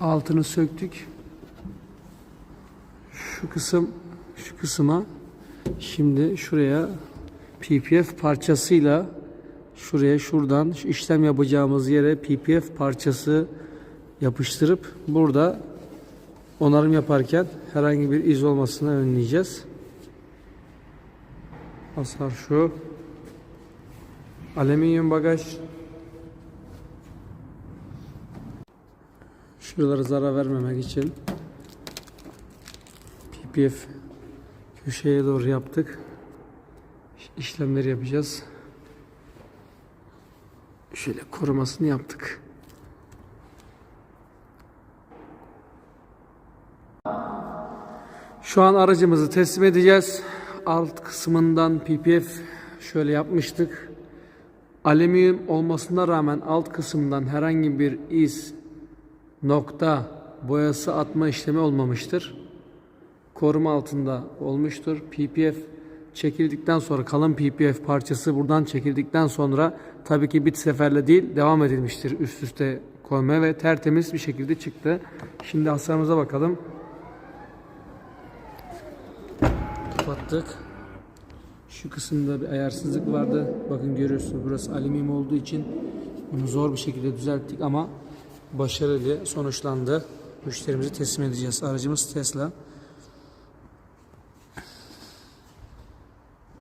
Altını söktük. Şu kısım şu kısma şimdi şuraya PPF parçasıyla şuraya şuradan şu işlem yapacağımız yere PPF parçası yapıştırıp burada onarım yaparken herhangi bir iz olmasını önleyeceğiz. Hasar şu. Alüminyum bagaj. Şuralara zarar vermemek için PPF köşeye doğru yaptık. İşlemleri yapacağız. Şöyle korumasını yaptık. Şu an aracımızı teslim edeceğiz. Alt kısmından PPF şöyle yapmıştık. Alüminyum olmasına rağmen alt kısımdan herhangi bir iz, nokta, boyası atma işlemi olmamıştır. Koruma altında olmuştur. PPF çekildikten sonra kalın PPF parçası buradan çekildikten sonra tabii ki bir seferle değil devam edilmiştir üst üste koymaya ve tertemiz bir şekilde çıktı. Şimdi hasarımıza bakalım. Kapattık. Şu kısımda bir ayarsızlık vardı. Bakın görüyorsunuz burası alüminyum olduğu için bunu zor bir şekilde düzelttik ama başarılı sonuçlandı. Müşterimizi teslim edeceğiz. Aracımız Tesla.